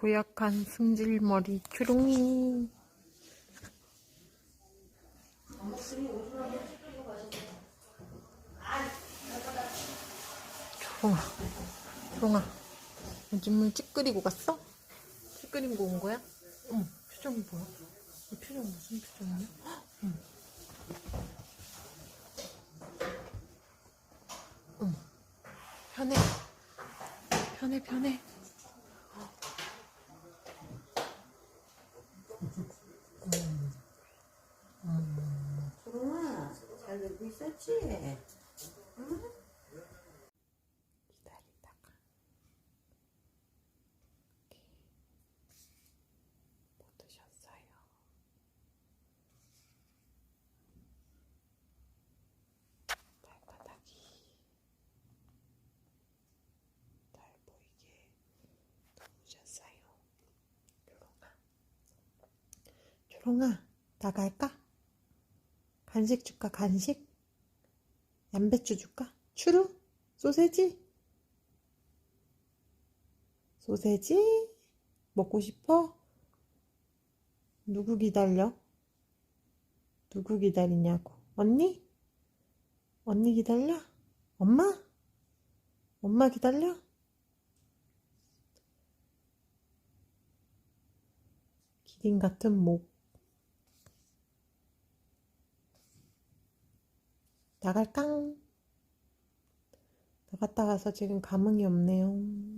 고약한 승질머리 주롱이. 주롱아, 주롱아. 요즘은 찌끄리고 갔어? 찌끄리고 온 거야? 어머, 표정이 뭐야? 이 표정 무슨 표정이야? 헉, 어머. 어머, 편해. 편해, 편해. 그동안 잘 놀고 있었지? 기다리다가 이렇게 못 드셨어요. 발바닥이 잘 보이게 누우셨어요. 조롱아, 조 롱아 나갈까? 간식 줄까? 간식? 양배추 줄까? 추루? 소세지? 소세지? 먹고 싶어? 누구 기다려? 누구 기다리냐고? 언니? 언니 기다려? 엄마? 엄마 기다려? 기린 같은 목. 나갈깡? 나갔다 와서 지금 감흥이 없네요.